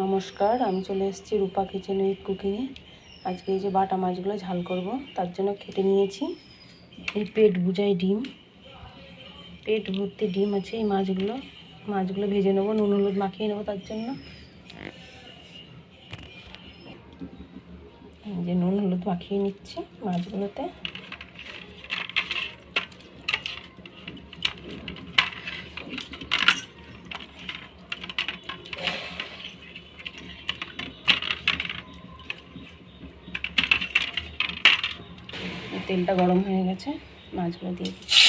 নমস্কার, আমি চলে এসেছি রূপা কিচেন উইথ কুকিংয়ে আজকে এই যে বাটা মাছগুলো ঝাল করব, তার জন্য কেটে নিয়েছি। এই পেট বুঝাই ডিম। পেট ভর্তি ডিম আছে এই মাছগুলো। মাছগুলো ভেজে নেব, নুন হলুদ মাখিয়ে নেব তার জন্য। যে নুন হলুদ মাখিয়ে নিচ্ছি মাছগুলোতে। তেলটা গরম হয়ে গেছে, মাছগুলো দিয়ে দিচ্ছি।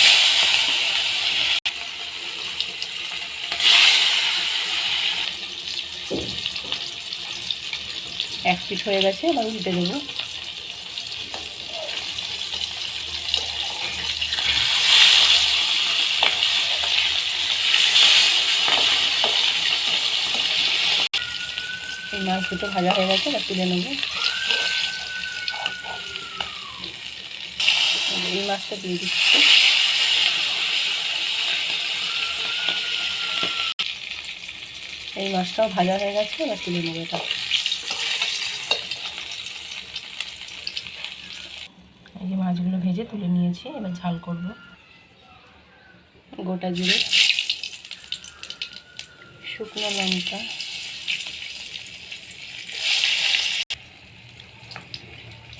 এক পিঠ হয়ে গেছে, এবার উল্টে দেবো। এই মাছ দুটো ভাজা হয়ে গেছে, এবার তুলে নেব। এই মাছটা দিয়ে দিচ্ছি। এই মাছটাও ভাজা হয়ে গেছে, এবার তুলে নেব এটা। এই যে মাছগুলো ভেজে তুলে নিয়েছি, এবার ঝাল করব। গোটা জিরে, শুকনো লঙ্কা।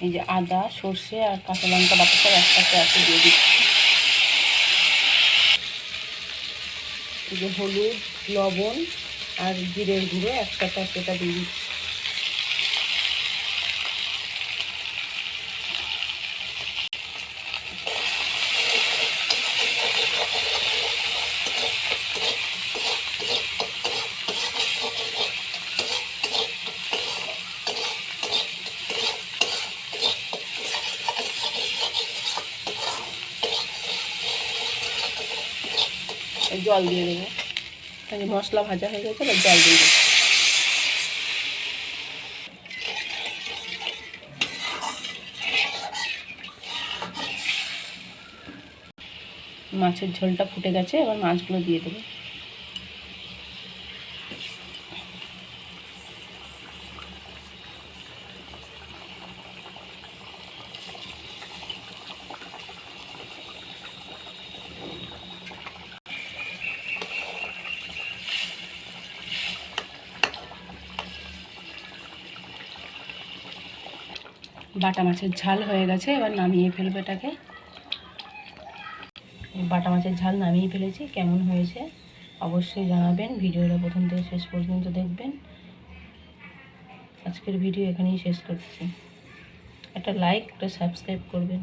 এই যে আদা, সর্ষে আর কাঁচা লঙ্কা বাটা একসাথে আছে দিয়ে দিচ্ছি। এই যে হলুদ, লবণ আর জিরের গুঁড়ো একসাথে সেটা দিয়ে দিচ্ছি। জল দিয়ে দেবো। তাহলে মশলা ভাজা হয়ে গেছে, এবার জল দিয়ে দেবো। মাছের ঝোলটা ফুটে গেছে, এবার মাছগুলো দিয়ে দেবো। বাটা মাছের ঝাল হয়ে গেছে, এবার নামিয়ে ফেলব এটাকে। বাটা মাছের ঝাল নামিয়ে ফেলেছি, কেমন হয়েছে অবশ্যই জানাবেন। ভিডিওটা প্রথম থেকে শেষ পর্যন্ত দেখবেন। আজকের ভিডিও এখানেই শেষ করছি। একটা লাইক একটা সাবস্ক্রাইব করবেন।